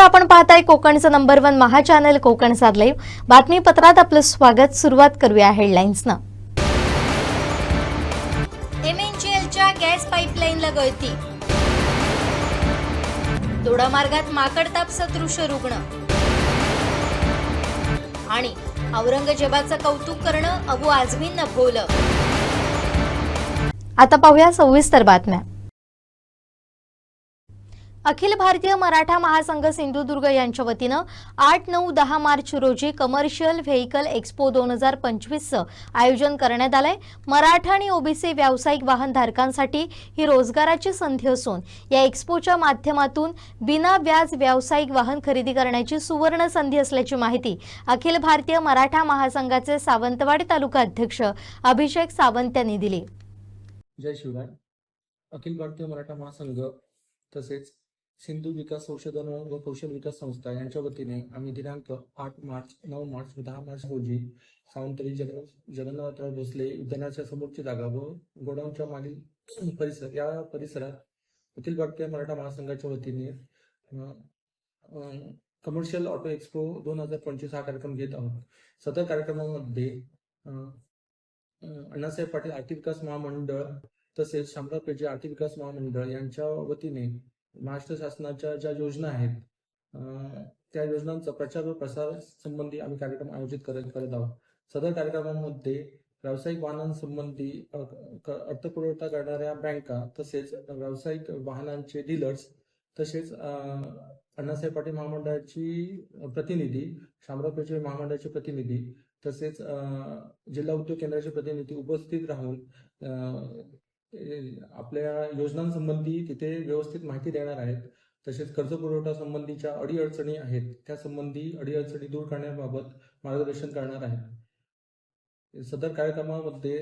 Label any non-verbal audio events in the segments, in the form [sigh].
नमस्कार आपण पाहताय कोकणचं number one Maha channel Konkan साधलंय बातमीपत्रात आपलं स्वागत. सुरुवात करूया हेडलाईन्सनं एमएनजीएलच्या गॅस पाईपलाईनला गळती. दोडा मार्गात माकडताप सदृश रुग्ण. आणि औरंगजेबाचं कौतुक करणं अबू आझमींना भोवलं आता पाहूया सविस्तर बातम्या. अखिल भारतीय मराठा महासंघ सिंधुदुर्ग यांच्या वतीनं आठ नऊ दहा मार्च रोजी कमर्शियल व्हेकल एक्स्पो दोन हजार पंचवीसचं आयोजन करण्यात आलंय. मराठा आणि ओबीसी व्यावसायिक वाहनधारकांसाठी ही रोजगाराची संधी असून या एक्स्पोच्या माध्यमातून बिना व्याज व्यावसायिक वाहन खरेदी करण्याची सुवर्ण संधी असल्याची माहिती अखिल भारतीय मराठा महासंघाचे सावंतवाडी तालुका अध्यक्ष अभिषेक सावंत यांनी दिली. जय शिवराय. अखिल भारतीय मराठा महासंघ तसेच सिंधू विकास संशोधन व कौशल विकास संस्था यांच्या वतीने आम्ही दिनांक आठ मार्च नऊ मार्च व दहा मार्च रोजी सावंतरी जगन जगन्नाथराव भोसले उद्यानाच्या समोरची जागा व गोडाऊनच्या मागील परिसर या परिसरात अखिल भारतीय मराठा महासंघाच्या वतीने कमर्शियल ऑटो एक्सपो दोन हजार पंचवीस हा कार्यक्रम घेत आहोत. सदर कार्यक्रमामध्ये अण्णासाहेब पाटील आर्थिक विकास महामंडळ तसेच शामराव पेठे आर्थिक विकास महामंडळ यांच्या वतीने महाराष्ट्र शासनाच्या ज्या योजना आहेत त्या योजनांचा प्रचार व प्रसार संबंधी आम्ही कार्यक्रम आयोजित करत करत आहोत. सदर कार्यक्रमामध्ये व्यावसायिक वाहनांसंबंधी क- अर्थपुरवठा करणाऱ्या बँका तसेच व्यावसायिक वाहनांचे डीलर्स तसेच अण्णासाहेब पाटील महामंडळाची प्रतिनिधी शामराव पेठे महामंडळाचे प्रतिनिधी तसेच जिल्हा उद्योग केंद्राचे प्रतिनिधी उपस्थित राहून आपल्या योजनांसंबंधी तिथे व्यवस्थित माहिती देणार आहेत. तसेच कर्ज पुरवठा संबंधीच्या अडीअडचणी आहेत त्यासंबंधी अडीअडचणी दूर करण्याबाबत मार्गदर्शन करणार आहेत. सदर कार्यक्रमामध्ये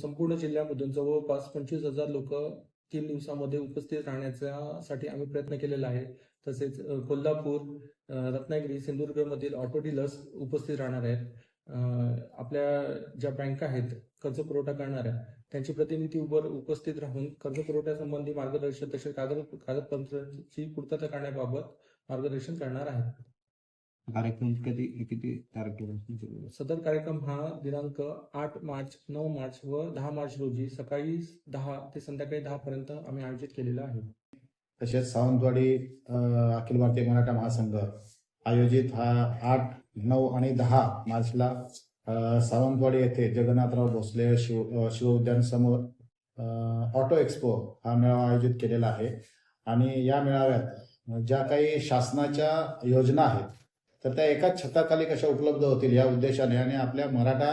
संपूर्ण जिल्ह्यामधून जवळपास पंचवीस हजार लोक तीन दिवसामध्ये उपस्थित राहण्याच्यासाठी आम्ही प्रयत्न केलेला आहे. तसेच कोल्हापूर रत्नागिरी सिंधुदुर्गमधील ऑटो डीलर्स उपस्थित राहणार आहेत. आपल्या ज्या बँका आहेत कर्ज पुरवठा करणाऱ्या त्यांची प्रतिनिधी उभं उपस्थित राहून कर्ज पुरवठ्यासंबंधी मार्गदर्शन तसेच कागद कागदपत्रांची पूर्तता करण्याबाबत मार्गदर्शन करणार आहेत. कार्यक्रम कधी किती तारखेला सदर कार्यक्रम हा दिनांक आठ मार्च नऊ मार्च व दहा मार्च रोजी सकाळी दहा ते संध्याकाळी दहा पर्यंत आम्ही आयोजित केलेला आहे. तसेच सावंतवाडी अखिल भारतीय मराठा महासंघ आयोजित हा आठ नऊ आणि दहा मार्चला सावंतवाडी येथे जगन्नाथराव भोसले शिव अं, शिव समोर ऑटो एक्सपो हा मेळावा आयोजित केलेला आहे. आणि या मेळाव्यात ज्या काही शासनाच्या योजना आहेत तर त्या एकाच छताखाली कशा उपलब्ध होतील या उद्देशाने आणि आपल्या मराठा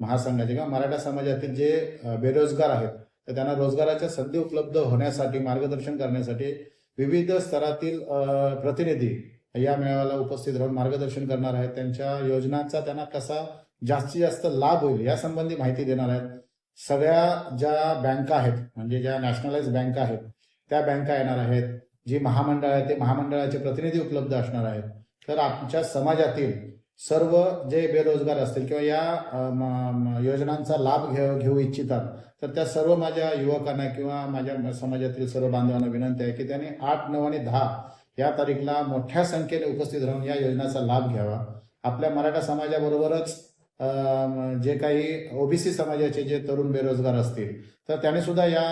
महासंघाचे किंवा मराठा समाजातील जे बेरोजगार आहेत तर त्यांना रोजगाराच्या संधी उपलब्ध होण्यासाठी मार्गदर्शन करण्यासाठी विविध स्तरातील प्रतिनिधी या मेळाव्याला उपस्थित राहून मार्गदर्शन करणार आहेत. त्यांच्या योजनांचा त्यांना कसा जास्तीत जास्त लाभ होईल. या संबंधी माहिती देणार आहेत. सगळ्या ज्या बँका आहेत म्हणजे ज्या नॅशनलाइज बँका आहेत त्या बँका येणार आहेत. जी महामंडळ आहे ते महामंडळाचे प्रतिनिधी उपलब्ध असणार आहेत. तर आमच्या समाजातील सर्व जे बेरोजगार असतील किंवा या म- योजनांचा लाभ घेऊ घेऊ इच्छितात तर त्या सर्व माझ्या युवकांना किंवा माझ्या समाजातील सर्व बांधवांना विनंती आहे की त्यांनी आठ नऊ आणि दहा या तारीखला मोठ्या संख्येने उपस्थित राहून या योजनेचा लाभ घ्यावा. आपल्या मराठा समाजाबरोबरच जे काही ओबीसी समाजाचे जे तरुण बेरोजगार असतील तर त्याने सुद्धा या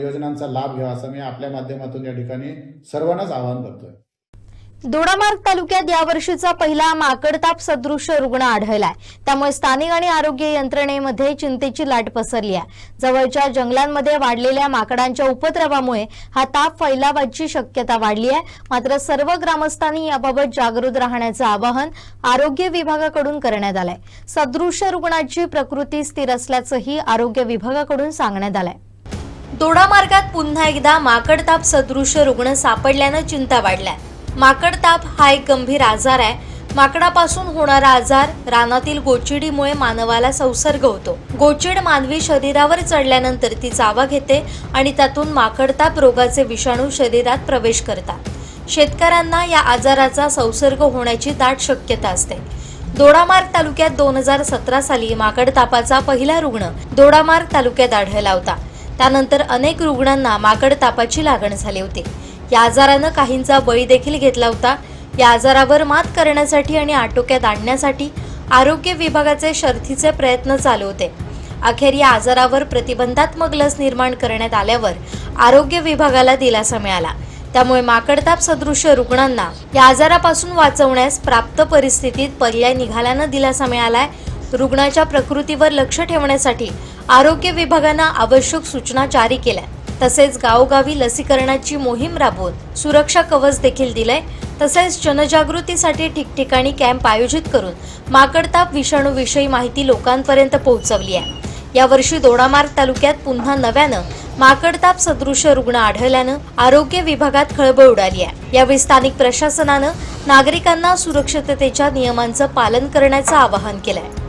योजनांचा लाभ घ्यावा असं मी आपल्या माध्यमातून या ठिकाणी सर्वांनाच आवाहन करतोय. दोडामार्ग तालुक्यात यावर्षीचा पहिला माकडताप सदृश रुग्ण आढळलाय. त्यामुळे स्थानिक आणि आरोग्य यंत्रणेमध्ये चिंतेची लाट पसरली आहे. जवळच्या जंगलांमध्ये वाढलेल्या माकडांच्या उपद्रवामुळे हा ताप फैलावाची शक्यता वाढली आहे. मात्र सर्व ग्रामस्थांनी याबाबत जागृत राहण्याचं आवाहन आरोग्य विभागाकडून करण्यात आलंय. सदृश रुग्णाची प्रकृती स्थिर असल्याचंही आरोग्य विभागाकडून सांगण्यात आलंय. दोडा मार्गात पुन्हा एकदा माकडताप सदृश रुग्ण सापडल्यानं चिंता वाढल्या. माकडताप हा एक गंभीर आजार आहे. माकडापासून होणारा आजार रानातील गोचिडीमुळे मानवाला संसर्ग होतो. गोचिड मानवी शरीरावर चढल्यानंतर ती चावा घेते आणि त्यातून माकडताप रोगाचे विषाणू शरीरात प्रवेश करतात. शेतकऱ्यांना या आजाराचा संसर्ग होण्याची दाट शक्यता असते. दोडामार्ग तालुक्यात दोन हजार सतरा साली माकडतापाचा पहिला रुग्ण दोडामार्ग तालुक्यात आढळला होता. त्यानंतर अनेक रुग्णांना माकडतापाची लागण झाली होती. या आजारानं काहींचा बळी देखील घेतला होता. या आजारावर मात करण्यासाठी आणि आटोक्यात आणण्यासाठी आरोग्य विभागाचे शर्थीचे प्रयत्न चालू होते. अखेर या आजारावर प्रतिबंधात्मक लस निर्माण करण्यात आल्यावर आरोग्य विभागाला दिलासा मिळाला. त्यामुळे माकडताप सदृश रुग्णांना या आजारापासून वाचवण्यास प्राप्त परिस्थितीत पर्याय निघाल्यानं दिलासा मिळालाय. रुग्णाच्या प्रकृतीवर लक्ष ठेवण्यासाठी आरोग्य विभागानं आवश्यक सूचना जारी केल्या तसेच गावोगावी लसीकरणाची मोहीम राबवून सुरक्षा कवच देखील दिलंय. तसेच जनजागृतीसाठी ठिकठिकाणी कॅम्प आयोजित करून माकडताप विषाणूविषयी माहिती लोकांपर्यंत पोहोचवली आहे. यावर्षी दोडामार्ग तालुक्यात पुन्हा नव्यानं माकडताप सदृश रुग्ण आढळल्यानं आरोग्य विभागात खळबळ उडाली आहे. यावेळी स्थानिक प्रशासनानं नागरिकांना सुरक्षिततेच्या नियमांचं पालन करण्याचं आवाहन केलं आहे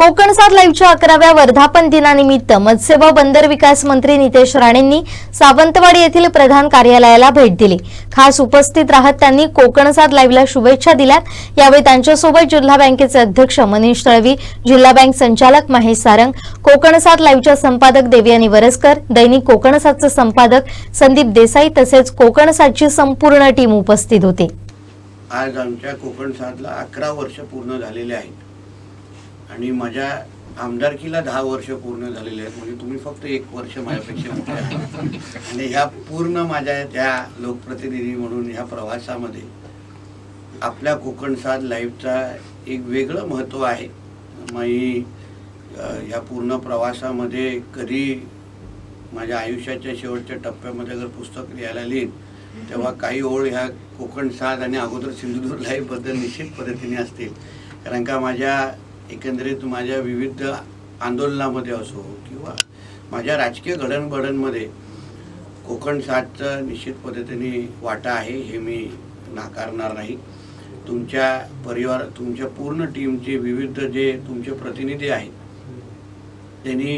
सात लाईव्हच्या अकराव्या वर्धापन दिनानिमित्त मत्स्य व बंदर विकास मंत्री नितेश राणेंनी सावंतवाडी येथील प्रधान कार्यालयाला भेट दिली. खास उपस्थित राहत त्यांनी कोकणसात लाईव्हला शुभेच्छा दिल्यात. यावेळी त्यांच्यासोबत जिल्हा बँकेचे अध्यक्ष मनीष तळवी जिल्हा बँक संचालक महेश सारंग कोकण सात लाईव्हच्या संपादक देवयानी वरसकर दैनिक कोकणसातचे संपादक संदीप देसाई तसेच कोकणसातची संपूर्ण टीम उपस्थित होती. आज आमच्या कोकणसातला अकरा वर्ष पूर्ण झालेले आहेत. आणि माझ्या आमदारकीला दहा वर्ष पूर्ण झालेले आहेत. म्हणजे तुम्ही फक्त एक वर्ष माझ्यापेक्षा मोठे आहात. आणि ह्या पूर्ण माझ्या त्या लोकप्रतिनिधी म्हणून ह्या प्रवासामध्ये आपल्या कोकण साध लाईफचा एक वेगळं महत्त्व आहे. मी ह्या पूर्ण प्रवासामध्ये कधी माझ्या आयुष्याच्या शेवटच्या टप्प्यामध्ये जर पुस्तक लिहायला लिहीन तेव्हा काही ओळ ह्या कोकण साध आणि अगोदर सिंधुदुर्ग लाईफबद्दल निश्चित पद्धतीने असतील. कारण का माझ्या एकंदरीत माझ्या विविध आंदोलनामध्ये असो किंवा माझ्या राजकीय घडणबडणमध्ये कोकण साठचं निश्चित पद्धतीने वाटा आहे हे मी नाकारणार नाही. तुमच्या परिवार तुमच्या पूर्ण टीमचे विविध जे तुमचे प्रतिनिधी आहेत त्यांनी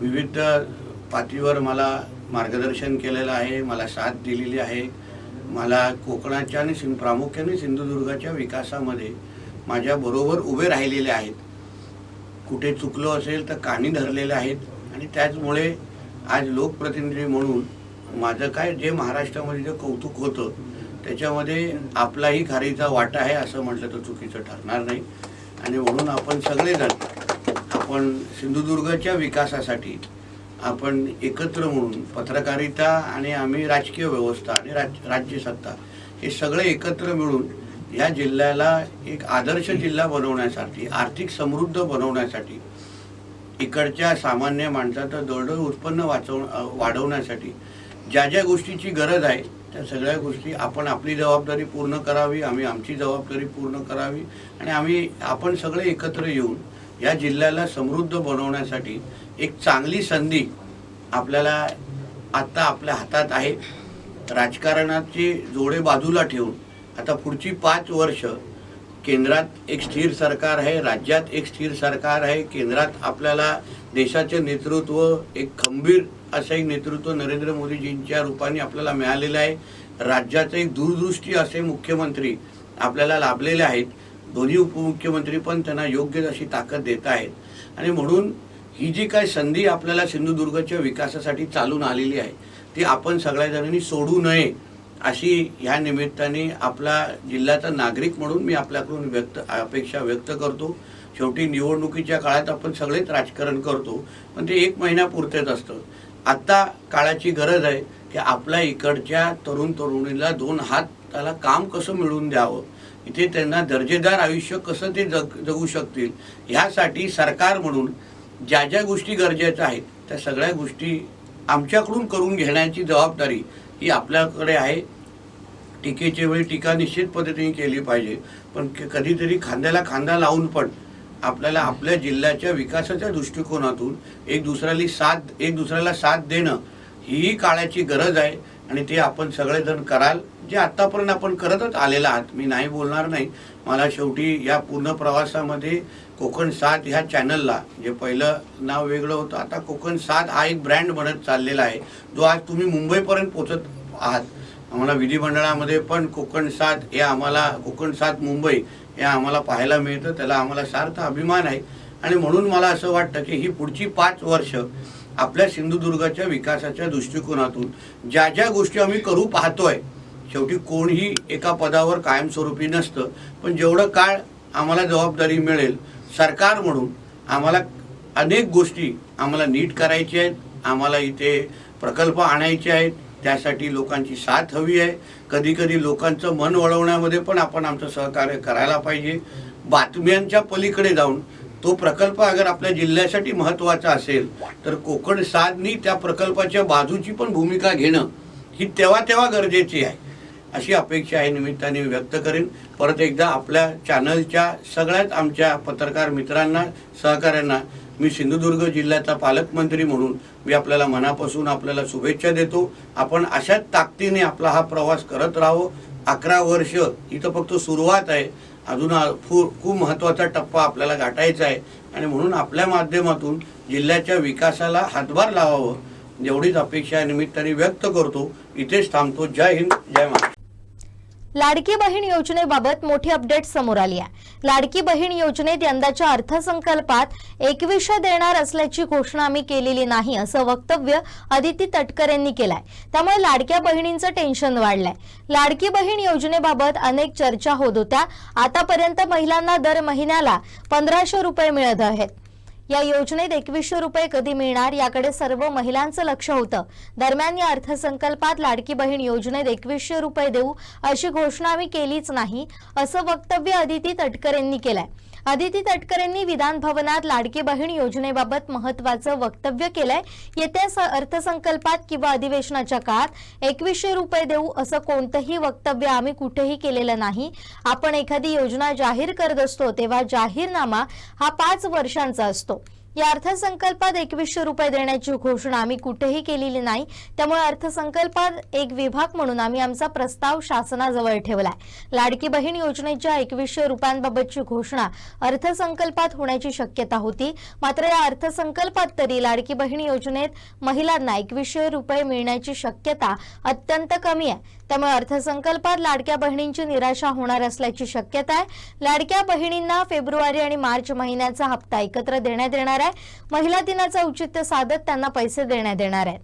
विविध पातळीवर मला मार्गदर्शन केलेलं आहे मला साथ दिलेली आहे. मला कोकणाच्या आणि सिं प्रामुख्याने सिंधुदुर्गाच्या विकासामध्ये माझ्या बरोबर उभे राहिलेले आहेत. कुठे चुकलो असेल तर कानी धरलेले आहेत. आणि त्याचमुळे आज लोकप्रतिनिधी म्हणून माझं काय जे महाराष्ट्रामध्ये जे कौतुक होतं त्याच्यामध्ये आपलाही खारीचा वाटा आहे असं म्हटलं तर चुकीचं ठरणार नाही. आणि म्हणून आपण सगळेजण आपण सिंधुदुर्गच्या विकासासाठी आपण एकत्र म्हणून पत्रकारिता आणि आम्ही राजकीय व्यवस्था आणि राज राज्यसत्ता हे सगळे एकत्र मिळून या जिल्ह्याला एक आदर्श जिल्हा बनवण्यासाठी आर्थिक समृद्ध बनवण्यासाठी इकडच्या सामान्य माणसाचं दरडोई उत्पन्न वाचव वाढवण्यासाठी ज्या ज्या गोष्टीची गरज आहे त्या सगळ्या गोष्टी आपण आपली जबाबदारी पूर्ण करावी आम्ही आमची जबाबदारी पूर्ण करावी आणि आम्ही आपण सगळे एकत्र येऊन या जिल्ह्याला समृद्ध बनवण्यासाठी एक चांगली संधी आपल्याला आत्ता आपल्या हातात आहे. राजकारणाची जोडे बाजूला ठेवून आता पुढची पाच वर्ष केंद्रात एक स्थिर सरकार आहे राज्यात एक स्थिर सरकार आहे केंद्रात आपल्याला देशाचे नेतृत्व एक खंबीर असंही नेतृत्व नरेंद्र मोदीजींच्या रूपाने आपल्याला मिळालेलं आहे. राज्याचे एक दूरदृष्टी असे मुख्यमंत्री आपल्याला लाभलेले आहेत. दोन्ही उपमुख्यमंत्री पण त्यांना योग्य अशी ताकद देत आहेत. आणि म्हणून ही जी काय संधी आपल्याला सिंधुदुर्गच्या विकासासाठी चालून आलेली आहे ती आपण सगळ्या जणांनी सोडू नये. अशी ह्या निमित्ताने आपला जिल्ह्याचा नागरिक म्हणून मी आपल्याकडून व्यक्त अपेक्षा व्यक्त करतो. शेवटी निवडणुकीच्या काळात आपण सगळेच राजकारण करतो. पण ते एक महिन्यापुरतेच असतं. आत्ता काळाची गरज आहे की आपल्या इकडच्या तरुण तरुणीला दोन हात त्याला काम कसं मिळवून द्यावं? इथे त्यांना दर्जेदार आयुष्य कसं ते जग जगू शकतील? ह्यासाठी सरकार म्हणून ज्या ज्या गोष्टी गरजेच्या आहेत त्या सगळ्या गोष्टी आमच्याकडून करून घेण्याची जबाबदारी ही आपल्याकडे आहे. टीकेच्या वेळी टीका निश्चित पद्धतीने केली पाहिजे. पण कधीतरी खांद्याला खांदा लावून पण आपल्याला आपल्या जिल्ह्याच्या विकासाच्या दृष्टिकोनातून एक दुसऱ्याला साथ एक दुसऱ्याला साथ देणं ही काळाची गरज आहे. आणि ते आपण सगळेजण कराल. जे आत्तापर्यंत आपण करतच आलेला आहात. मी नाही बोलणार नाही. मला शेवटी या पूर्ण प्रवासामध्ये कोकण सात ह्या चॅनलला जे पहिलं नाव वेगळं होतं आता कोकण सात हा एक ब्रँड बनत चाललेला आहे. जो आज तुम्ही मुंबईपर्यंत पोचत आहात. आम्हाला विधिमंडळामध्ये पण कोकण सात हे आम्हाला कोकण सात मुंबई हे आम्हाला पाहायला मिळतं त्याला आम्हाला सार्थ अभिमान आहे. आणि म्हणून मला असं वाटतं की ही पुढची पाच वर्ष आपल्या सिंधुदुर्गाच्या विकासाच्या दृष्टिकोनातून ज्या ज्या गोष्टी आम्ही करू पाहतोय शेवटी कोणीही एका पदावर कायमस्वरूपी नसतं. पण जेवढं काळ आम्हाला जबाबदारी मिळेल सरकार म्हणून आम्हाला अनेक गोष्टी आम्हाला नीट करायच्या आहेत आम्हाला इथे प्रकल्प आणायचे आहेत त्यासाठी लोकांची साथ हवी आहे. कधी कधी लोकांचं मन वळवण्यामध्ये पण आपण आमचं सहकार्य करायला पाहिजे. बातम्यांच्या पलीकडे जाऊन तो प्रकल्प अगर आपल्या जिल्ह्यासाठी महत्त्वाचा असेल तर कोकण साधनी त्या प्रकल्पाच्या बाजूची पण भूमिका घेणं ही तेव्हा तेव्हा गरजेची आहे. अशी अपेक्षा आहे निमित्ताने मी व्यक्त करेन. परत एकदा आपल्या चॅनलच्या सगळ्याच आमच्या पत्रकार मित्रांना सहकाऱ्यांना मी सिंधुदुर्ग जिल्ह्याचा पालकमंत्री म्हणून मी आपल्याला मनापासून आपल्याला शुभेच्छा देतो. आपण अशाच ताकदीने आपला हा प्रवास करत राहावं अकरा वर्ष इथं फक्त सुरुवात आहे. अजून खूप महत्त्वाचा टप्पा आपल्याला गाठायचा आहे. आणि म्हणून आपल्या माध्यमातून जिल्ह्याच्या विकासाला हातभार लावावं एवढीच अपेक्षा निमित्ताने व्यक्त करतो. इथेच थांबतो. जय हिंद जय महाराष्ट्र. लाडकी बहीण योजनेबाबत मोठी अपडेट समोर आली आहे. लाडकी बहीण योजनेत यंदाच्या अर्थसंकल्पात एकविशे देणार असल्याची घोषणा आम्ही केलेली नाही असं वक्तव्य अदिती तटकर यांनी केलंय. त्यामुळे लाडक्या बहिणींचं टेन्शन वाढलंय. लाडकी बहीण योजनेबाबत अनेक चर्चा होत होत्या. आतापर्यंत महिलांना दर महिन्याला पंधराशे रुपये मिळत आहेत. या योजनेत एकवीसशे रुपये कधी मिळणार याकडे सर्व महिलांचं लक्ष होतं. दरम्यान या अर्थसंकल्पात लाडकी बहीण योजनेत एकवीसशे रुपये देऊ अशी घोषणा आम्ही केलीच नाही असं वक्तव्य अदिती तटकर यांनी केलंय. अदिती तटकर यांनी विधान भवनात लाडकी बहीण योजनेबाबत महत्वाचं वक्तव्य केलंय. येत्या स- अर्थसंकल्पात किंवा अधिवेशनाच्या काळात एकवीसशे रुपये देऊ असं कोणतंही वक्तव्य आम्ही कुठेही केलेलं नाही. आपण एखादी योजना जाहीर करत असतो तेव्हा जाहीरनामा हा पाच वर्षांचा असतो. या अर्थसंकल्पात एकवीसशे रुपये देण्याची घोषणा आम्ही कुठेही केलेली नाही. त्यामुळे अर्थसंकल्पात एक विभाग म्हणून आम्ही आमचा प्रस्ताव शासनाजवळ ठेवलाय. लाडकी बहीण योजनेच्या एकवीसशे रुपयांबाबतची घोषणा अर्थसंकल्पात होण्याची शक्यता होती. मात्र या अर्थसंकल्पात तरी लाडकी बहीण योजनेत महिलांना एकवीसशे रुपये मिळण्याची शक्यता अत्यंत कमी आहे. त्यामुळे अर्थसंकल्पात लाडक्या बहिणींची निराशा होणार असल्याची शक्यता आहे. लाडक्या बहिणींना फेब्रुवारी आणि मार्च महिन्याचा हप्ता एकत्र देण्यात येणार आहे. महिला दिनाचं औचित्य साधत त्यांना पैसे देण्यात येणार आहेत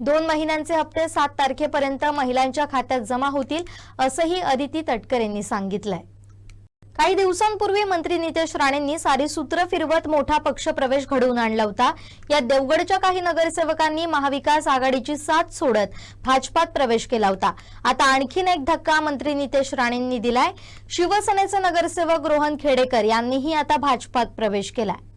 दोन महिन्यांचे हप्ते सात तारखेपर्यंत महिलांच्या खात्यात जमा होतील असंही अदिती तटकर यांनी सांगितलंय. काही दिवसांपूर्वी मंत्री नितेश राणेंनी सारी सूत्र फिरवत मोठा पक्ष प्रवेश घडवून आणला होता. या देवगडच्या काही नगरसेवकांनी महाविकास आघाडीची साथ सोडत भाजपात प्रवेश केला होता. आता आणखीन एक धक्का मंत्री नितेश राणेंनी दिलाय. शिवसेनेचे नगरसेवक रोहन खेडेकर यांनीही आता भाजपात प्रवेश केलाय.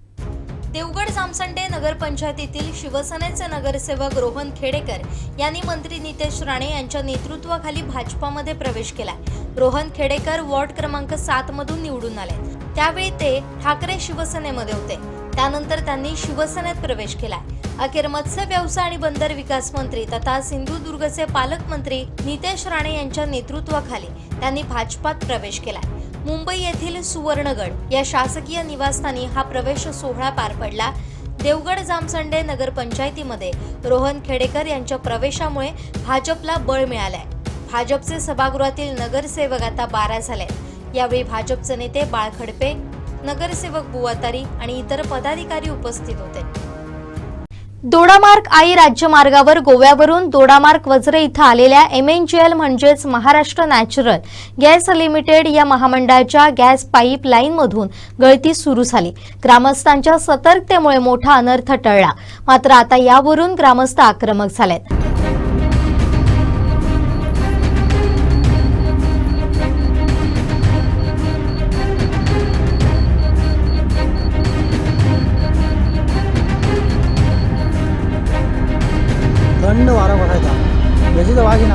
देवगड जामसंडे नगरपंचायतीतील शिवसेनेचे नगरसेवक रोहन खेडेकर यांनी मंत्री नितेश राणे यांच्या नेतृत्वाखाली भाजपामध्ये प्रवेश केला रोहन खेडेकर वॉर्ड क्रमांक सात मधून निवडून आले त्यावेळी ते ठाकरे शिवसेनेमध्ये होते. त्यानंतर त्यांनी शिवसेनेत प्रवेश केला अखेर मत्स्य व्यवसाय आणि बंदर विकास मंत्री तथा सिंधुदुर्गचे पालकमंत्री नितेश राणे यांच्या नेतृत्वाखाली त्यांनी भाजपात प्रवेश केला मुंबई येथील सुवर्णगड या शासकीय निवासस्थानी हा प्रवेश सोहळा पार पडला. देवगड जामसंडे नगरपंचायतीमध्ये रोहन खेडेकर यांच्या प्रवेशामुळे भाजपला बळ मिळालंय. भाजपचे सभागृहातील नगरसेवक आता बारा झाले. यावेळी भाजपचे नेते बाळ खडपे नगरसेवक बुवातारी आणि इतर पदाधिकारी उपस्थित होते. दोडामार्ग आई राज्यमार्गावर गोव्यावरून दोडामार्ग वज्रे इथं आलेल्या एम एन जी एल म्हणजेच महाराष्ट्र नॅचरल गॅस लिमिटेड या महामंडळाच्या गॅस पाईप लाईनमधून गळती सुरू झाली. ग्रामस्थांच्या सतर्कतेमुळे मोठा अनर्थ टळला. मात्र आता यावरून ग्रामस्थ आक्रमक झालेत. थंड वारा बघायचा याची तर वाघी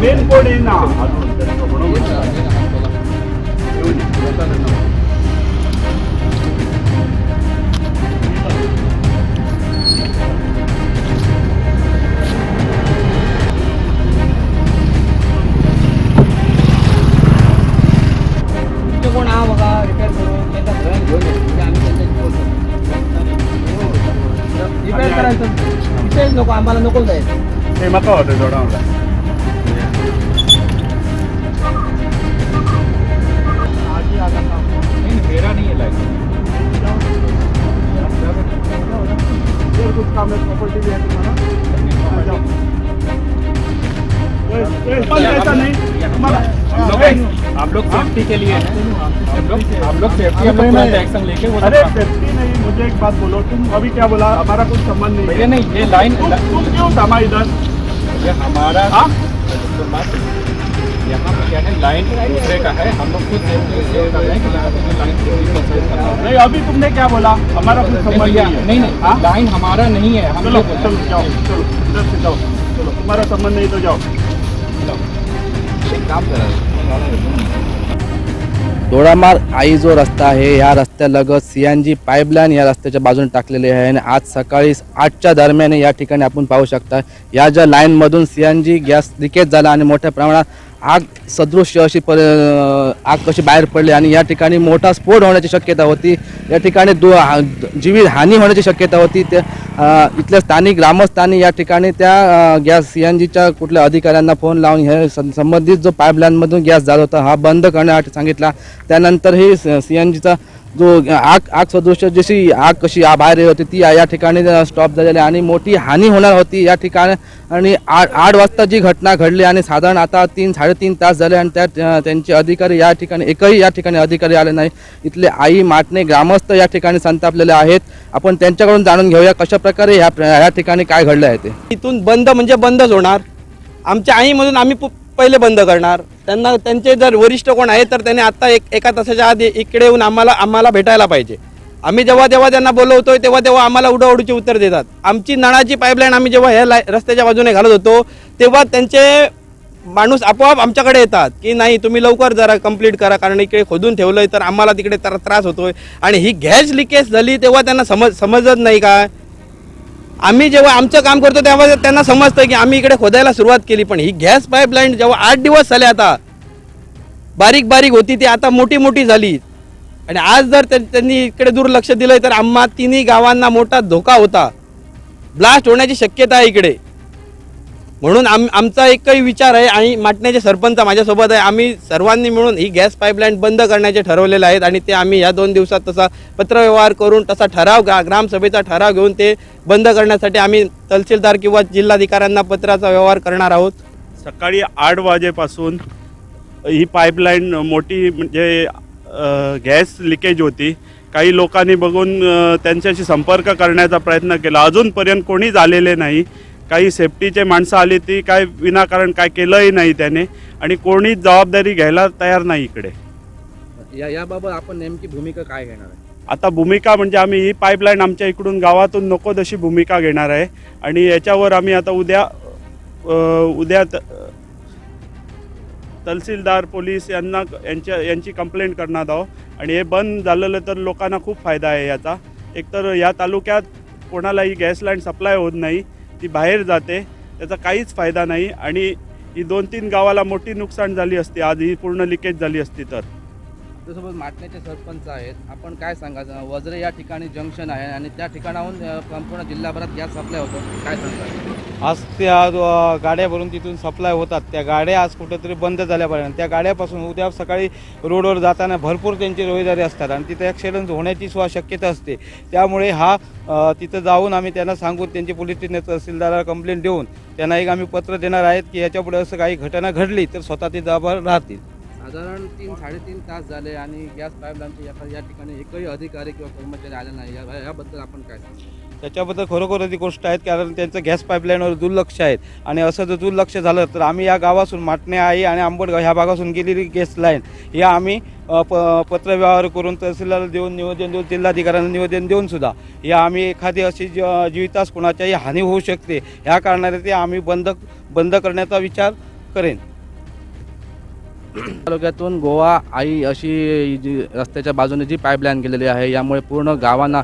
मेन कोण येना अजून कोण हा बघा रिपेअर करून घेऊन येतो आम्ही त्यांच्याशी बोलतो रिपेअर करायचं. विषयच नको आम्हाला नको जायचं. ते म्हाका होतं जोडावला मेरा नहीं है कुछ काम है प्रॉपर्टी भी है तुम्हारा जाओ. कोई- कोई ऐसा नहीं हम लोग सेफ्टी के लिए हैं हम लोग हम लोग सेफ्टी नहीं, एक्शन लेके वो अरे सेफ्टी नहीं मुझे एक बात बोलो तुम अभी क्या बोला? हमारा कुछ संबंध नहीं है। नहीं ये लाइन तुम तुम क्यों थमा इधर? ये हमारा हाँ? यहाँ पे क्या है? लाइन दूसरे का है। हम लोग खुद नहीं अभी तुमने क्या बोला? हमारा कुछ संबंध नहीं है। नहीं नहीं? लाइन हमारा नहीं है। हम चलो लोग चलो जाओ चलो इधर से जाओ। चलो तुम्हारा संबंध नहीं तो जाओ। काम करा। दोडामार आई जो रस्ता आहे ह्या रस्त्यालगत सी एन जी पाईपलाईन या रस्त्याच्या बाजूने टाकलेली आहे आणि आज सकाळी आठच्या दरम्यान या ठिकाणी आपण पाहू शकता या ज्या लाईनमधून C N G gas leakage झाला आणि मोठ्या प्रमाणात आग सदृश अशी पर आग कशी बाहेर पडली आणि या ठिकाणी मोठा स्फोट होण्याची शक्यता होती. या ठिकाणी दो हा- जीवित हानी होण्याची शक्यता होती. त्या इथल्या स्थानिक ग्रामस्थांनी या ठिकाणी त्या गॅस सी एन जीच्या कुठल्या अधिकाऱ्यांना फोन लावून हे सं- संबंधित जो पाईपलाईनमधून गॅस जात होता हा बंद करण्यासाठी सांगितला. त्यानंतर ही सी एन जीचा जो आग आग सदृश्य जशी आग कशी आ- बाहेर येत होती ती या ठिकाणी स्टॉप झालेली आहे आणि मोठी हानी होणार होती. या ठिकाणी आणि आठ आठ वाजता जी घटना घडली आणि साधारण आता तीन साडेतीन तास झाले आणि त्या त्यांचे अधिकारी या ठिकाणी एकही या ठिकाणी अधिकारी आले नाही. इथले आई माटणे ग्रामस्थ या ठिकाणी संतापलेले आहेत. आपण त्यांच्याकडून जाणून घेऊया कशा प्रकारे ह्या या ठिकाणी काय घडलं आहे ते. इथून बंद म्हणजे बंदच होणार. आमच्या आईमधून आम्ही पहिले बंद करणार. त्यांना त्यांचे जर वरिष्ठ कोण आहे तर त्यांनी आत्ता एक एका तासाच्या आधी इकडे येऊन आम्हाला आम्हाला भेटायला पाहिजे. आम्ही जेव्हा जेव्हा त्यांना बोलवतोय तेव्हा तेव्हा आम्हाला उडवडूचे उत्तर देतात. आमची नळाची पाईपलाईन आम्ही जेव्हा ह्या लाय रस्त्याच्या बाजूने घालत होतो तेव्हा त्यांचे माणूस आपोआप आमच्याकडे येतात की नाही तुम्ही लवकर जरा कंप्लीट करा कारण इकडे खोदून ठेवलंय तर आम्हाला तिकडे तर त्रास होतोय. आणि ही गॅस लिकेज झाली तेव्हा त्यांना समज समजत नाही काय आम्ही जेव्हा आमचं काम करतो तेव्हा त्यांना समजतं की आम्ही इकडे खोदायला सुरुवात केली. पण ही गॅस पाईपलाईन जेव्हा आठ दिवस झाले आता बारीक बारीक होती ती आता मोठी मोठी झाली. आणि आज जर त्यांनी इकडे दुर्लक्ष दिलं तर आम्हा तिन्ही गावांना मोठा धोका होता. ब्लास्ट होण्याची शक्यता आहे इकडे. म्हणून आम आमचा एकही विचार आहे आणि माटण्याचे सरपंच माझ्यासोबत आहे. आम्ही सर्वांनी मिळून ही गॅस पाईपलाईन बंद करण्याचे ठरवलेले आहेत आणि ते आम्ही या दोन दिवसात तसा पत्रव्यवहार करून तसा ठराव गा ग्रामसभेचा ठराव घेऊन ते बंद करण्यासाठी आम्ही तहसीलदार किंवा जिल्हाधिकाऱ्यांना पत्राचा व्यवहार करणार आहोत. सकाळी आठ वाजेपासून ही पाईपलाईन मोठी म्हणजे गॅस लिकेज होती. काही लोकांनी बघून त्यांच्याशी संपर्क करण्याचा प्रयत्न केला. अजूनपर्यंत कोणी झालेले नाही. काही सेफ्टीचे माणसं आली ती काय विनाकारण काय केलंही नाही त्याने. आणि कोणीच जबाबदारी घ्यायला तयार नाही इकडे. या याबाबत आपण नेमकी भूमिका काय घेणार आहे? आता भूमिका म्हणजे आम्ही ही पाईपलाईन आमच्या इकडून गावातून नको तशी भूमिका घेणार आहे. आणि याच्यावर आम्ही आता उद्या उद्या त- तहसीलदार पोलीस यांना यांच्या यांची कंप्लेंट करणार आहोत. आणि हे बंद झालेलं तर लोकांना खूप फायदा आहे याचा. एकतर या तालुक्यात कोणालाही गॅस लाईन सप्लाय होत नाही ती बाहेर जाते त्याचा काहीच फायदा नाही. आणि ही दोन तीन गावाला मोठी नुकसान झाली असती आज ही पूर्ण लिकेज झाली असती तर. आपल्यासोबत माटण्याचे सरपंच आहेत. आपण काय सांगा वज्रे या ठिकाणी जंक्शन आहे आणि त्या ठिकाणाहून संपूर्ण जिल्हाभरात गॅस सप्लाय होतो. काय सांगता आज त्या गाड्या भरून तिथून सप्लाय होतात. त्या गाड्या आज कुठेतरी बंद झाल्या पाहिजे त्या गाड्यापासून उद्या सकाळी रोडवर जाताना भरपूर त्यांची रोहिदारी असतात आणि तिथे ॲक्सिडेंट होण्याची सुद्धा शक्यता असते. त्यामुळे हा तिथं जाऊन आम्ही त्यांना सांगून त्यांची पोलीस स्टेशन तहसीलदाराला कंप्लेंट देऊन त्यांना एक आम्ही पत्र देणार आहेत की याच्यापुढे असं काही घटना घडली तर स्वतः ते जबाबदार राहतील. साधारण तीन साडेतीन तास झाले आणि गॅस पाईपलाईनचे या ठिकाणी एकही अधिकारी किंवा कर्मचारी आले नाही. या- याबद्दल आपण काय त्याच्याबद्दल खरोखर ती गोष्ट आहेत कारण त्यांचं गॅस पाईपलाईनवर दुर्लक्ष आहेत. आणि असं जर दुर्लक्ष झालं तर आम्ही या गावातून माटणे आई आणि आंबटगाव ह्या भागासून गेलेली गॅस लाईन या आम्ही प पत्रव्यवहार करून तहसीलदार देऊन निवेदन देऊन जिल्हाधिकाऱ्यांना निवेदन देऊन सुद्धा या आम्ही एखादी अशी जी जीवितास कोणाच्याही हानी होऊ शकते. ह्या कारणाने ते आम्ही बंद बंद करण्याचा विचार करेन. तालुक्यातून गोवा आई अशी जी रस्त्याच्या बाजूने जी पाईपलाईन गेलेली आहे यामुळे पूर्ण गावांना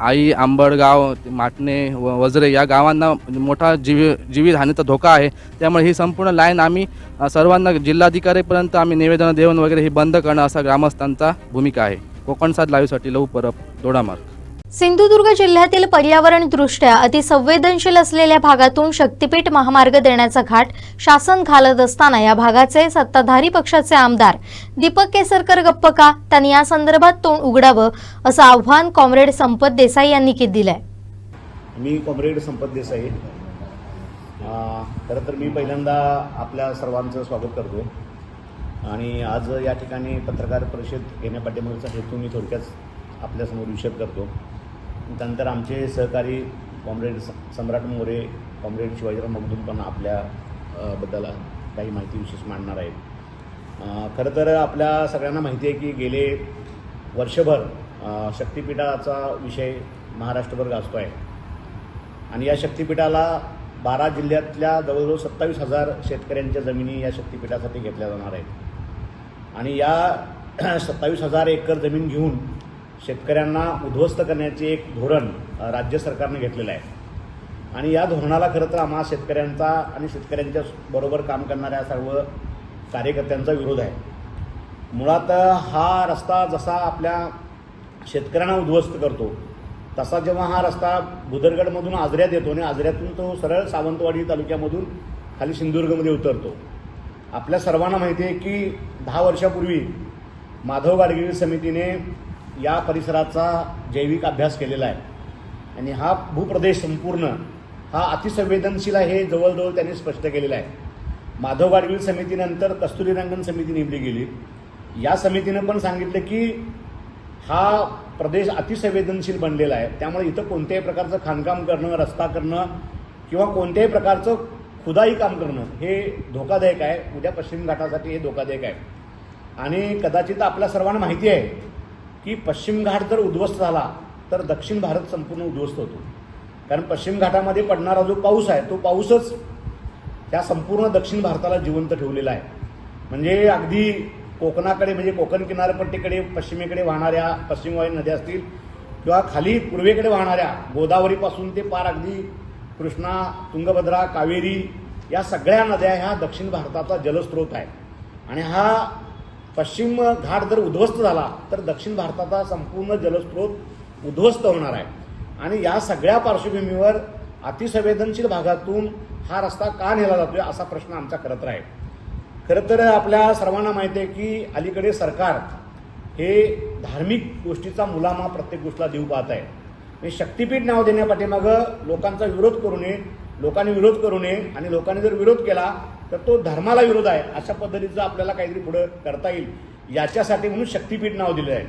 आई आंबडगाव माटणे व वजरे या गावांना म्हणजे मोठा जीवी जीवितहानीचा धोका आहे. त्यामुळे ही संपूर्ण लाईन आम्ही सर्वांना जिल्हाधिकारीपर्यंत आम्ही निवेदनं देऊन वगैरे ही बंद करणं असा ग्रामस्थांचा भूमिका आहे. कोकण सात लाईव्हसाठी लव परब दोडामार्ग सिंधुदुर्ग जिल्ह्यातील पर्यावरण दृष्ट्या अतिसंवेदनशील असलेल्या भागातून शक्तीपीठ महामार्ग देण्याचा घाट शासन घालत असताना या भागाचे सत्ताधारी पक्षाचे आमदार दीपक केसरकर गप्प का? त्यांनी या संदर्भात तोंड उघडावं असं आव्हान कॉम्रेड संपत देसाई यांनी की दिलंय. मी कॉम्रेड संपत देसाई. खरं तर मी पहिल्यांदा आपल्या सर्वांचं स्वागत करतो आणि आज या ठिकाणी पत्रकार परिषद घेण्यापाठीमागचा हेतू मी थोडक्यात आपल्यासमोर विषद करतो. त्यानंतर आमचे सहकारी कॉम्रेड स- सम्राट मोरे कॉम्रेड शिवाजीराव मगदूम पण आपल्या बद्दल काही माहिती विशेष मांडणार आहेत. खरं तर आपल्या सगळ्यांना माहिती आहे की गेले वर्षभर शक्तिपीठाचा विषय महाराष्ट्रभर गाजतो आहे आणि या शक्तिपीठाला बारा जिल्ह्यातल्या जवळजवळ सत्तावीस हजार शेतकऱ्यांच्या जमिनी या शक्तिपीठासाठी घेतल्या जाणार आहेत. आणि या [clears throat] सत्तावीस हजार एकर जमीन घेऊन शेतकऱ्यांना उद्ध्वस्त करण्याचे एक धोरण राज्य सरकारने घेतलेलं आहे. आणि या धोरणाला खरं तर आम्हा शेतकऱ्यांचा आणि शेतकऱ्यांच्या बरोबर काम करणाऱ्या सर्व कार्यकर्त्यांचा विरोध आहे. मुळात हा रस्ता जसा आपल्या शेतकऱ्यांना उद्ध्वस्त करतो तसा जेव्हा हा रस्ता भुदरगडमधून आजऱ्यात येतो आणि आजऱ्यातून तो सरळ सावंतवाडी तालुक्यामधून खाली सिंधुदुर्गमध्ये उतरतो. आपल्या सर्वांना माहिती आहे की दहा वर्षापूर्वी माधव गाडगिरी समितीने या परिसराचा जैविक अभ्यास केलेला आहे. आणि हा भूप्रदेश संपूर्ण हा अतिसंवेदनशील आहे हे जवळजवळ त्यांनी स्पष्ट केलेलं आहे. माधव गाडगिल समितीनंतर कस्तुरीरांगण समिती नेमली गेली. या समितीनं पण सांगितलं की हा प्रदेश अतिसंवेदनशील बनलेला आहे. त्यामुळे इथं कोणत्याही प्रकारचं खाणकाम करणं रस्ता करणं किंवा कोणत्याही प्रकारचं खुदाई काम करणं हे धोकादायक आहे. उद्या पश्चिम घाटासाठी हे धोकादायक आहे. आणि कदाचित आपल्या सर्वांना माहिती आहे की पश्चिम घाट जर उद्ध्वस्त झाला तर दक्षिण भारत संपूर्ण उद्ध्वस्त होतो. कारण पश्चिम घाटामध्ये पडणारा जो पाऊस आहे तो पाऊसच त्या संपूर्ण दक्षिण भारताला जिवंत ठेवलेला आहे. म्हणजे अगदी कोकणाकडे म्हणजे कोकण किनारपट्टीकडे पश्चिमेकडे वाहणाऱ्या पश्चिमवायू नद्या असतील किंवा खाली पूर्वेकडे वाहणाऱ्या गोदावरीपासून ते पार अगदी कृष्णा तुंगभद्रा कावेरी या सगळ्या नद्या ह्या दक्षिण भारताचा जलस्रोत आहे. आणि हा पश्चिम घाट जर उद्ध्वस्त झाला तर दक्षिण भारताचा संपूर्ण जलस्रोत उद्ध्वस्त होणार आहे. आणि या सगळ्या पार्श्वभूमीवर अतिसंवेदनशील भागातून हा रस्ता का नेला जातोय असा प्रश्न आमचा करत आहे खरं तर आपल्या सर्वांना माहिती आहे की अलीकडे सरकार हे धार्मिक गोष्टीचा मुलामा प्रत्येक गोष्टीला देऊ पाहत आहे. हे शक्तीपीठ नाव देण्यापाठीमागं लोकांचा विरोध करू नये लोकांनी विरोध करू नये आणि लोकांनी जर विरोध केला तर तो धर्माला विरोध आहे अशा पद्धतीचं आपल्याला काहीतरी पुढं करता येईल. याच्यासाठी म्हणून शक्तीपीठ नाव दिलं आहे.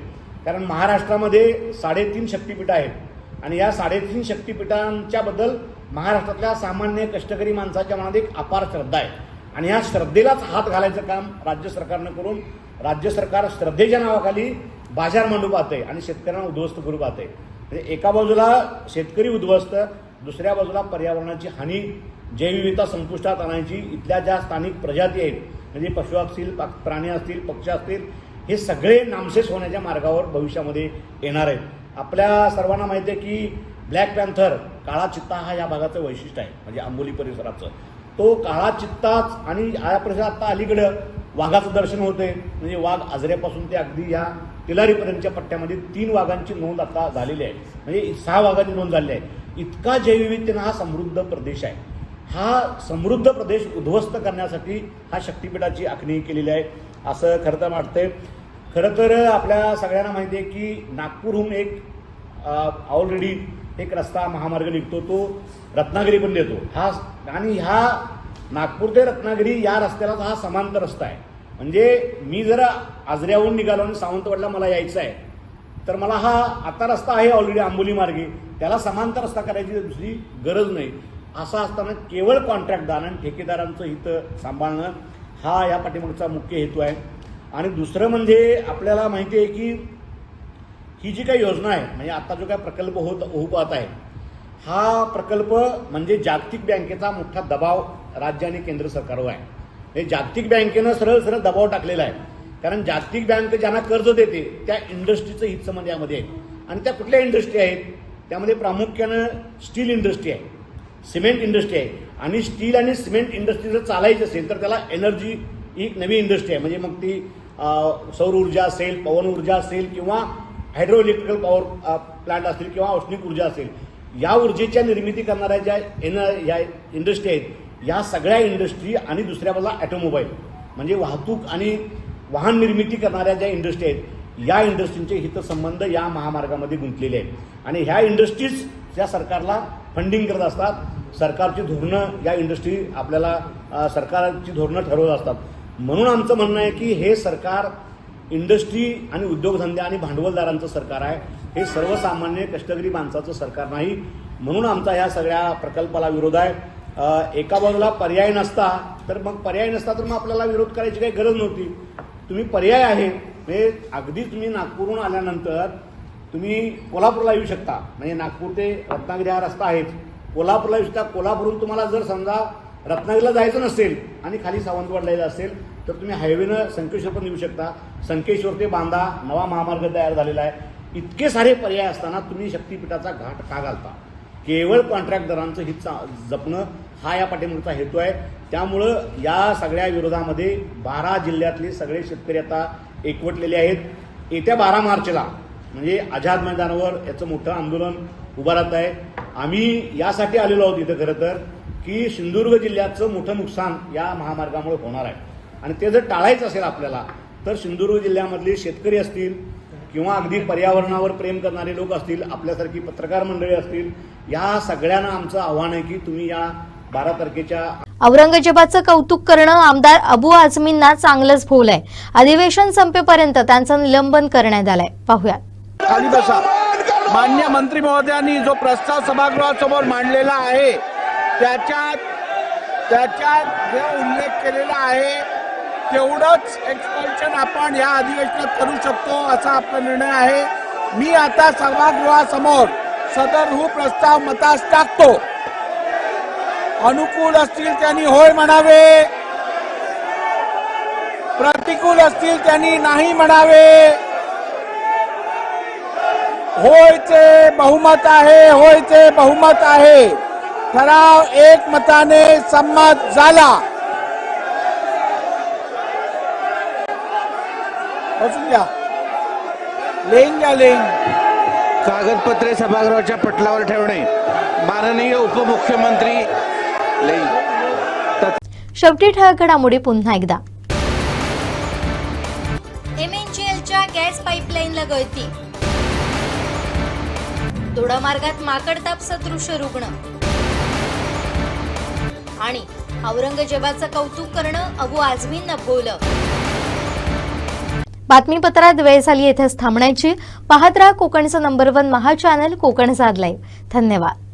कारण महाराष्ट्रामध्ये साडेतीन शक्तीपीठं आहेत. आणि या साडेतीन शक्तीपीठांच्याबद्दल महाराष्ट्रातल्या सामान्य कष्टकरी माणसाच्या मनात एक अपार श्रद्धा आहे. आणि या श्रद्धेलाच हात घालायचं काम राज्य सरकारनं करून राज्य सरकार श्रद्धेच्या नावाखाली बाजार मांडू पाहते आणि शेतकऱ्यांना उद्ध्वस्त करू पाहते म्हणजे एका बाजूला शेतकरी उद्ध्वस्त दुसऱ्या बाजूला पर्यावरणाची हानी जैवविविधता संपुष्टात आणायची. इथल्या ज्या स्थानिक प्रजाती आहेत म्हणजे पशु असतील पा- प्राणी असतील पक्षी असतील हे सगळे नामशेष होण्याच्या मार्गावर भविष्यामध्ये येणार आहेत. आपल्या सर्वांना माहिती आहे की ब्लॅक पॅन्थर काळा चित्ता हा या भागाचं वैशिष्ट्य आहे म्हणजे आंबोली परिसराचं. तो काळा चित्ताच आणि या परिसरात आता अलीकडं वाघाचं दर्शन होते म्हणजे वाघ आजऱ्यापासून ते अगदी या तिलारीपर्यंतच्या पट्ट्यामध्ये तीन वाघांची नोंद आता झालेली आहे. म्हणजे सहा वाघांची नोंद झालेली आहे. इतका जैवविविधतेनं हा समृद्ध प्रदेश आहे. हा समृद्ध प्रदेश उद्ध्वस्त करण्यासाठी हा शक्तिपीठाची आखणी केलेली आहे. असं खरं तर वाटतंय. खरं तर आपल्या सगळ्यांना माहिती आहे की नागपूरहून एक ऑलरेडी एक रस्ता महामार्ग निघतो तो रत्नागिरी पण देतो. हा आणि ह्या नागपूर ते रत्नागिरी या रस्त्याला हा समांतर रस्ता आहे. म्हणजे मी जर आजऱ्याहून निघालो आणि सावंतवाडला मला यायचं आहे तर मला हा आता रस्ता आहे ऑलरेडी आंबोली मार्गे. त्याला समांतर रस्ता करायची दुसरी गरज नाही. असं असताना केवळ कॉन्ट्रॅक्टदार आणि ठेकेदारांचं हितं सांभाळणं हा या पाठीमागचा मुख्य हेतू आहे. आणि दुसरं म्हणजे आपल्याला माहिती आहे की ही जी काही योजना आहे म्हणजे आता जो काय प्रकल्प होत होऊ पाहत आहे हा प्रकल्प म्हणजे जागतिक बँकेचा मोठा दबाव राज्य आणि केंद्र सरकारवर आहे. हे जागतिक बँकेनं सरळ सरळ दबाव टाकलेला आहे. कारण जागतिक बँक ज्यांना कर्ज देते त्या इंडस्ट्रीचं हितसंबंध यामध्ये आहे. आणि त्या कुठल्या इंडस्ट्री आहेत? त्यामध्ये प्रामुख्यानं स्टील इंडस्ट्री आहे. सिमेंट इंडस्ट्री आहे. आणि स्टील आणि सिमेंट इंडस्ट्री जर चालायची असेल तर त्याला एनर्जी ही एक नवी इंडस्ट्री आहे. म्हणजे मग ती सौर ऊर्जा असेल पवन ऊर्जा असेल किंवा हायड्रो इलेक्ट्रिकल पॉवर प्लांट असतील किंवा औष्णिक ऊर्जा असेल या ऊर्जेच्या निर्मिती करणाऱ्या ज्या एन या इंडस्ट्री आहेत या सगळ्या इंडस्ट्री आणि दुसऱ्या बाजूला ॲटोमोबाईल म्हणजे वाहतूक आणि वाहन निर्मिती करणाऱ्या ज्या इंडस्ट्री आहेत या इंडस्ट्रींचे हितसंबंध या महामार्गामध्ये गुंतलेले आहेत. आणि ह्या इंडस्ट्रीज या सरकारला फंडिंग करत असतात. सरकारची धोरणं या इंडस्ट्री आपल्याला सरकारची धोरणं ठरवत असतात. म्हणून आमचं म्हणणं आहे की हे सरकार इंडस्ट्री आणि उद्योगधंदे आणि भांडवलदारांचं सरकार आहे. हे सर्वसामान्य कष्टकरी माणसाचं सरकार नाही. म्हणून आमचा ह्या सगळ्या प्रकल्पाला विरोध आहे. एका बाजूला पर्याय नसता तर मग पर्याय नसता तर मग आपल्याला विरोध करायची काही गरज नव्हती. तुम्ही पर्याय आहे. म्हणजे अगदी तुम्ही नागपूरहून आल्यानंतर तुम्ही कोल्हापूरला येऊ शकता. म्हणजे नागपूर ते रत्नागिरी हा रस्ता आहेच कोल्हापूरला येऊ शकता. कोल्हापूरहून तुम्हाला जर समजा रत्नागिरीला जायचं नसेल आणि खाली सावंतवाडला यायचं असेल तर तुम्ही हायवेनं संकेश्वर पण येऊ शकता. संकेश्वर ते बांधा नवा महामार्ग तयार झालेला आहे. इतके सारे पर्याय असताना तुम्ही शक्तीपीठाचा घाट का घालता? केवळ कॉन्ट्रॅक्टदारांचं हित जपणं हा या पाठिंबाचा हेतू आहे. त्यामुळं या सगळ्या विरोधामध्ये बारा जिल्ह्यातले सगळे शेतकरी आता एकवटलेले आहेत. येत्या बारा मार्चला म्हणजे आझाद मैदानावर याचं मोठं आंदोलन उभं राहत आहे. आम्ही यासाठी आलेलो आहोत इथं खरं तर की सिंधुदुर्ग जिल्ह्याचं मोठं नुकसान या महामार्गामुळे होणार आहे. आणि ते जर टाळायचं असेल आपल्याला तर सिंधुदुर्ग जिल्ह्यामधले शेतकरी असतील किंवा अगदी पर्यावरणावर प्रेम करणारे लोक असतील आपल्यासारखी पत्रकार मंडळी असतील या सगळ्यांना आमचं आव्हान आहे की तुम्ही या बारा तारखेच्या औरंगजेबाचं कौतुक करणं आमदार अबू आझमींना चांगलंच भोवलंय. अधिवेशन संपेपर्यंत त्यांचं निलंबन करण्यात आलंय. पाहुयात. खाली बसा. मान्य मंत्री महोदयांनी जो प्रस्ताव सभागृहासमोर मांडलेला आहे त्याच्यात त्याच्यात जे उल्लेख केलेला आहे तेवढंच एक्सपल्शन आपण या अधिवेशनात करू शकतो असा आपला निर्णय आहे. मी आता सभागृहासमोर सदर हू प्रस्ताव मतास टाकतो. अनुकूल असतील त्यांनी होय म्हणावे. प्रतिकूल असतील त्यांनी नाही म्हणावे. होयचे बहुमत आहे होयचे बहुमत आहे. ठराव एक मताने संमत झाला. बसून घ्या. लेंग घ्या लेंग. कागदपत्रे सभागृहाच्या पटलावर ठेवणे. माननीय उपमुख्यमंत्री लई शेवटी ठळक घडामोडी पुन्हा एकदा. एमएनजीएलच्या गॅस पाईपलाईनला गळती. दोडामार्गात माकडताप सदृश रुग्ण. आणि औरंगजेबाचं कौतुक करणं अबू आझमीन भोवलं बातमीपत्रात वेळ झाली येथेच थांबण्याची. पाहत राहा कोकणचं number one Maha channel Konkan साधलाय धन्यवाद.